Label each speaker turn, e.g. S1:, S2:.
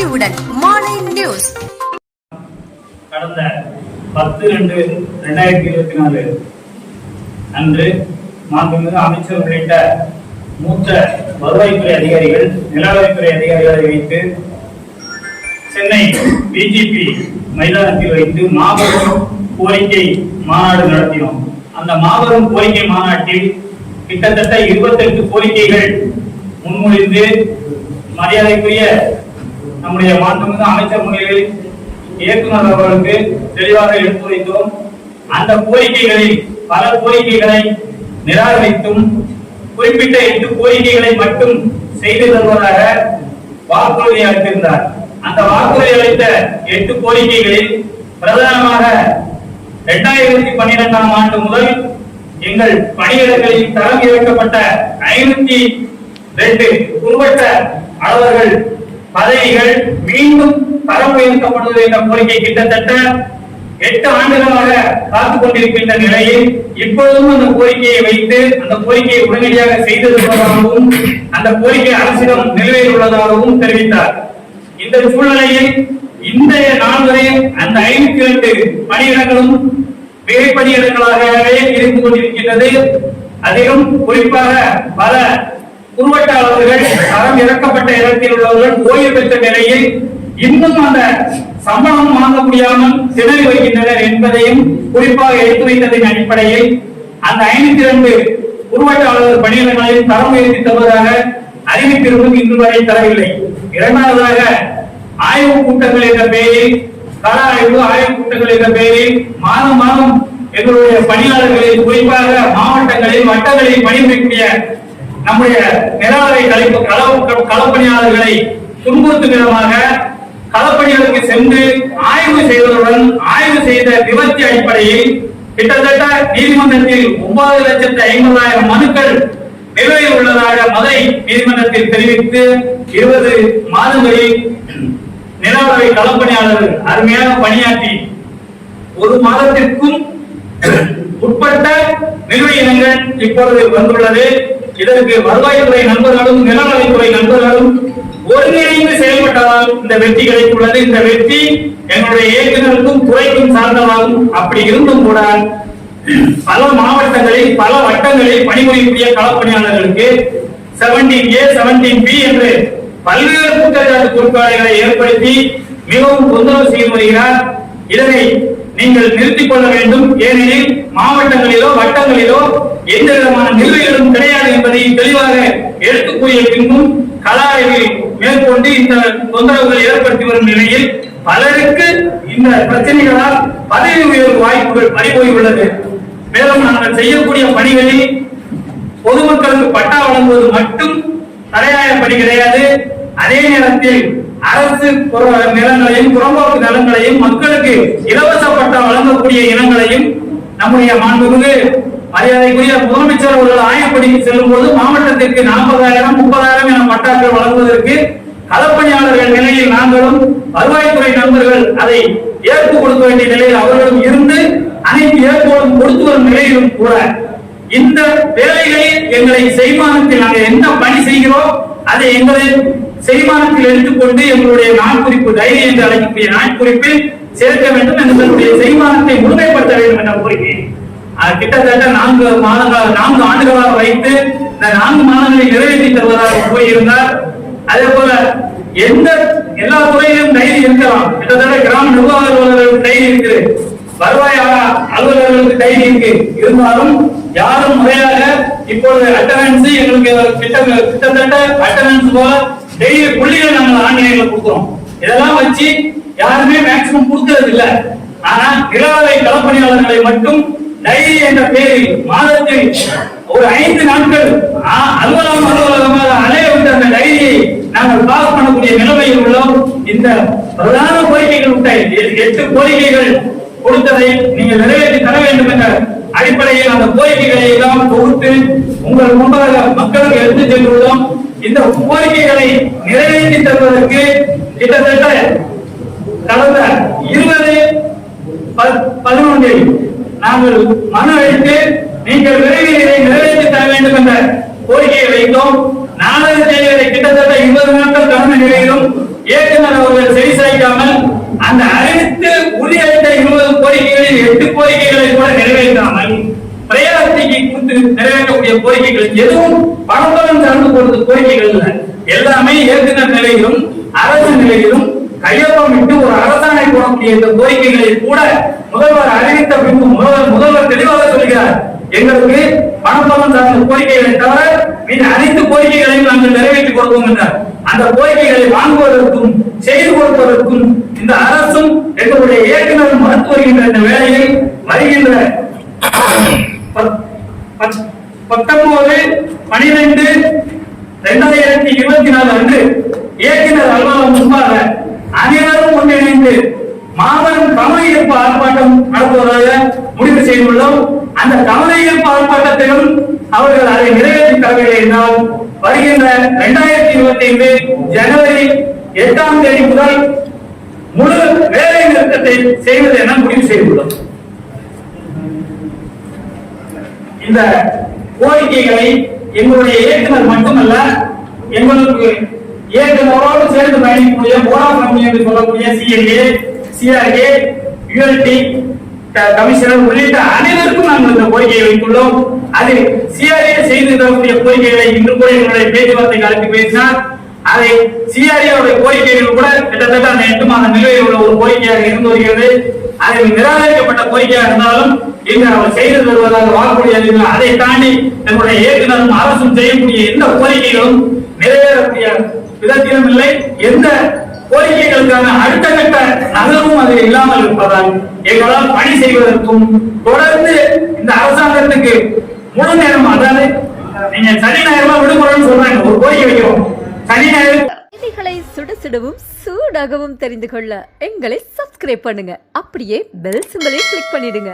S1: அறிவுடன் மாலை நியூஸ்.
S2: கடந்த பத்து ரெண்டு ரெண்டாயிரத்தி இருபத்தி நாலு அன்று மாண்புமிகு அமைச்சர் உள்ளிட்ட மூத்த வருவாய்த்துறை அதிகாரிகள் நிலவரித்துறை அதிகாரிகளை வைத்து சென்னை பிஜிபி மைதானத்தில் வைத்து மாபெரும் கோரிக்கை மாநாடு நடத்தினோம். அந்த மாபெரும் கோரிக்கை மாநாட்டில் கிட்டத்தட்ட இருபத்தெட்டு கோரிக்கைகள் முன்மொழிந்து மரியாதைக்குரிய நம்முடைய மாண்புமிகு அமைச்சர் முறையில் இயக்குனர் அவர்களுக்கு தெளிவாக எடுத்துரைத்தோம் அந்த கோரிக்கைகளில் பல கோரிக்கைகளை நிராகரித்தும் குறிப்பிட்ட எட்டு கோரிக்கைகளை மட்டும் செய்து தருவதாக வாக்குறுதி அளித்திருந்தார். அந்த வாக்குறுதி அளித்த எட்டு கோரிக்கைகளில் பிரதானமாக இரண்டாயிரத்தி பன்னிரெண்டாம் ஆண்டு முதல் எங்கள் பணியிடங்களில் தரம் இறக்கப்பட்ட ஐநூத்தி ரெண்டு குறுவட்ட அளவர்கள் பதவிகள் மீண்டும் தரம் உயர்த்தப்படுவது என்ற கோரிக்கை கிட்டத்தட்ட எட்டு ஆண்டுகளாக காத்துக் கொண்டிருக்கின்ற நிலையில் இப்பொழுதும் அந்த கோரிக்கையை வைத்து அந்த கோரிக்கையை உடனடியாக செய்திருப்பதாகவும் அந்த கோரிக்கை அரசிடம் நிலுவையில் உள்ளதாகவும் தெரிவித்தார். இந்த சூழ்நிலையில் இந்த நாள் அந்த ஐநூத்தி இரண்டு பணியிடங்களும் மிகப்பணியிடங்களாகவே இருந்து கொண்டிருக்கின்றது. அதிலும் குறிப்பாக பல குறுவட்டாளர்கள் தரம் இறக்கப்பட்ட இடத்தில் உள்ளவர்கள் ஓய்வு பெற்ற நிலையில் இன்னும் அந்த சம்பளம் வாங்க முடியாமல் திணறி வருகின்றனர் என்பதையும் குறிப்பாக எடுத்து வைத்ததன் அடிப்படையில் அந்த ஐநூத்தி இரண்டு குறுவட்டாளர் பணியிடங்களையும் தரம் உயர்த்தி தருவதாக அறிவிப்பிருந்தும் இன்று வரை தரவில்லை. இரண்டாவதாக ஆய்வு கூட்டங்கள் என்ற பெயரில் கள ஆய்வு ஆய்வு கூட்டங்கள் என்ற பெயரில் மாதம் மாதம் எங்களுடைய பணியாளர்களில் குறிப்பாக மாவட்டங்களில் வட்டங்களில் பணிபுரியக்கூடிய நம்முடைய நிலவரை கலைப்பு கள களப்பணியாளர்களை துன்புறுத்தும் விதமாக களப்பணிகளுக்கு சென்று ஆய்வு செய்வதுடன் ஆய்வு செய்த விபத்தி அடிப்படையில் கிட்டத்தட்ட நீதிமன்றத்தில் ஒன்பது லட்சத்து ஐம்பதாயிரம் மனுக்கள் நிலுவையில் உள்ளதாக மதுரை நீதிமன்றத்தில் தெரிவித்து இருபது மாதங்களில் நிலவரை களப்பணியாளர்கள் அருமையாக பணியாற்றி ஒரு மாதத்திற்கும் உட்பட்ட நிலுவை இனங்கள் இப்பொழுது வந்துள்ளது. இதற்கு வருவாய்த்துறை நண்பர்களும் நிலநலத்துறை நண்பர்களும் ஒருங்கிணைந்து செயல்பட்டதால் இந்த வெற்றி கிடைத்துள்ளது. இந்த வெற்றி எங்களுடைய இயக்குநருக்கும் துறைக்கும் சார்ந்ததாகும் அப்படி இருந்தும் கூட பல மாவட்டங்களில் பல வட்டங்களில் பணிபுரியக்கூடிய களப்பணியாளர்களுக்கு செவன்டீன் ஏ செவன்டீன் பி என்று பல்வேறு குற்றச்சாட்டு பொறுப்பாளர்களை ஏற்படுத்தி மிகவும் தொந்தரவு செய்து வருகிறார். இதனை நீங்கள் நிறுத்திக் கொள்ள வேண்டும். ஏனெனில் மாவட்டங்களிலோ வட்டங்களிலோ எந்த விதமான நிலுவைகளும் கிடையாது என்பதை தெளிவாக எடுத்துக் கூறிய பின்பும் கள மேற்கொண்டு இந்த தொந்தரவுகள் ஏற்படுத்தி வரும் நிலையில் பலருக்கு இந்த பிரச்சனைகளால் பதவி உயர்வு வாய்ப்புகள் பறிபோய் உள்ளது. மேலும் நாங்கள் செய்யக்கூடிய பணிகளில் பொதுமக்களுக்கு பட்டா வழங்குவது மட்டும் தடையாய பணி கிடையாது. அதே நேரத்தில் அரசு நிலங்களையும் புறம்போக்கு நிலங்களையும் மக்களுக்கு இலவச பட்டம் வழங்கக்கூடிய இனங்களையும் நம்முடைய மாண்புமிகு மரியாதைக்குரிய முதலமைச்சர் அவர்கள் ஆயப்படி செல்லும் போது மாவட்டத்திற்கு நாற்பதாயிரம் முப்பதாயிரம் என பட்டாக்கள் வழங்குவதற்கு களப்பணியாளர்கள் நிலையில் நாங்களும் வருவாய்த்துறை நண்பர்கள் அதை ஏற்பு கொடுக்க வேண்டிய நிலையில் அவர்களும் இருந்து அனைத்து ஏற்போடும் கொடுத்து வரும் நிலையிலும் கூட இந்த வேலைகளில் எங்களை செய்மானத்தில் நாங்கள் என்ன பணி செய்கிறோம் அதை எங்களை செய்மானத்தில் எடுத்துக்கொண்டு எங்களுடைய நாட்குறிப்பு டைரி என்று அழைக்கக்கூடிய நாட்குறிப்பில் சேர்க்க வேண்டும் எங்களுடைய செய்மானத்தை முழுமைப்படுத்த வேண்டும் என்ற கோரிக்கை. கிட்டத்தட்ட நான்கு மாதங்கள் நான்கு ஆண்டுகளாக வைத்து இந்த நான்கு மாதங்களை நிறைவேற்றி தருவதாக கூறியிருந்தார். அதே போல எந்த எல்லா துறையிலும் டைரி இருக்கலாம். கிட்டத்தட்ட கிராம நிர்வாக அலுவலர்களுக்கு டைரி இருக்குது. வருவாய் அலுவலர்களுக்கு டைரி இருக்கு. இருந்தாலும் யாரும் முறையாக இப்பொழுது அட்டனன்ஸ் எங்களுக்கு கிட்டத்தட்ட அட்டனன்ஸ் போல டெய்லி புள்ளிகள் நாங்கள் ஆன்லைன்ல கொடுக்குறோம். இதெல்லாம் வச்சு யாருமே மேக்சிமம் கொடுக்கறது இல்ல ஆனா நிலவரை களப்பணியாளர்களை மட்டும் டைரி என்ற பெயரில் மாதத்தில் ஒரு ஐந்து நாட்கள் அலுவலகம் அலுவலகமாக அலைய விட்டு அந்த டைரியை நாங்கள் பாஸ் பண்ணக்கூடிய நிலைமையில் உள்ளோம். இந்த பிரதான கோரிக்கைகள் விட்ட எட்டு கோரிக்கைகள் கொடுத்ததை நீங்கள் நிறைவேற்றி தர வேண்டும் என்ற அடிப்படையில் அந்த கோரிக்கைகளை எல்லாம் தொகுத்து உங்கள் முன்பாக மக்களுக்கு எடுத்துச் சென்றுள்ளோம். இந்த கோரிக்கைகளை நிறைவேற்றி தருவதற்கு கிட்டத்தட்ட கடந்த இருபது பதினொன்றில் நாங்கள் மனு அளித்து நீங்கள் விரைவில் இதை நிறைவேற்றி தர வேண்டும் என்ற கோரிக்கையை வைத்தோம். நாலாவது தேதியை கிட்டத்தட்ட இருபது நாட்கள் கடந்த நிலையிலும் இயக்குநர் அவர்கள் சரி செய்யாமல் அந்த அறிவித்து உரிய எட்டு கோரிக்கைகளை கூட நிறைவேற்றாமல் பிரயாசத்தைக்கு கொடுத்து நிறைவேற்றக்கூடிய கோரிக்கைகள் எதுவும் பணபலம் சார்ந்து கொடுத்த கோரிக்கைகள் இல்லை எல்லாமே இயக்குனர் நிலையிலும் அரசு நிலையிலும் கையொப்பமிட்டு ஒரு அரசாணை போடக்கூடிய இந்த கோரிக்கைகளை கூட முதல்வர் அறிவித்த பின்பு முதல்வர் முதல்வர் தெளிவாக சொல்கிறார். எங்களுக்கு பணபலம் சார்ந்த கோரிக்கைகளை தவிர மீது அனைத்து கோரிக்கைகளையும் நாங்கள் நிறைவேற்றி கொடுப்போம் என்றார். அந்த கோரிக்கைகளை வாங்குவதற்கும் செய்து கொடுப்பதற்கும் இந்த அரசும் எங்களுடைய இயக்குநரும் மறுத்து வருகின்ற இந்த வேலையில் வருகின்ற பத்தொன்பது பனிரெண்டு இரண்டாயிரத்தி இருபத்தி நாலு அன்று இயக்குநர் அலுவலகம் முன்பாக அனைவரும் ஒன்றிணைந்து மாபெரும் கவன ஈர்ப்பு ஆர்ப்பாட்டம் நடத்துவதாக முடிவு செய்துள்ளோம். அந்த கவன ஈர்ப்பு ஆர்ப்பாட்டத்திலும் அவர்கள் அதை நிறைவேற்றி தரவில்லை என்றால் வருகின்ற இரண்டாயிரத்தி இருபத்தி ஐந்து ஜனவரி எட்டாம் தேதி முதல் முழு வேலை நிறுத்தத்தை செய்வது என முடிவு செய்துள்ளோம். இந்த கோரிக்கைகளை எங்களுடைய இயக்குனர் மட்டுமல்ல எங்களுக்கு இயக்குனரோடு சேர்ந்து பயணிக்கக்கூடிய போரா கம்பெனி என்று சொல்லக்கூடிய சிஎல்ஏ சிஆர்ஏ யுஎல்டி கமிஷனர் உள்ளிட்ட அனைவருக்கும் நாங்கள் இந்த கோரிக்கையை வைத்துள்ளோம். அதில் சிஆர்ஏ செய்து தரக்கூடிய கோரிக்கைகளை இன்று கூட எங்களுடைய பேச்சுவார்த்தைக்கு அழைத்து பேசினார். அதை சிஆர்ஏ கோரிக்கைகள் கூட கிட்டத்தட்ட அந்த எட்டு மாத நிலுவையில் உள்ள ஒரு கோரிக்கையாக இருந்து வருகிறது. அதில் நிராகரிக்கப்பட்ட கோரிக்கையாக இருந்தாலும் இன்று அவர் செய்து தருவதாக வாக்குறுதி அளித்தார் அதை தாண்டி நம்முடைய இயக்குநரும் அரசும் செய்யக்கூடிய எந்த கோரிக்கைகளும் நிறைவேறக்கூடிய விதத்திலும் இல்லை. எந்த கோரிக்கைகளுக்கான அடுத்த கட்ட நகரமும் அதில் இல்லாமல் இருப்பதால் எங்களால் பணி செய்வதற்கும் தொடர்ந்து இந்த அரசாங்கத்துக்கு முழு நேரம் அதாவது நீங்க சனி நேரமா விடுமுறைன்னு சொல்றாங்க ஒரு கோரிக்கை வைக்கிறோம். சனி நேரம்
S1: செய்திகளை சுட சுடவும் சூடாகவும் தெரிந்து கொள்ள எங்களை சப்ஸ்கிரைப் பண்ணுங்க. அப்படியே பெல் சிம்பலையும் கிளிக் பண்ணிடுங்க.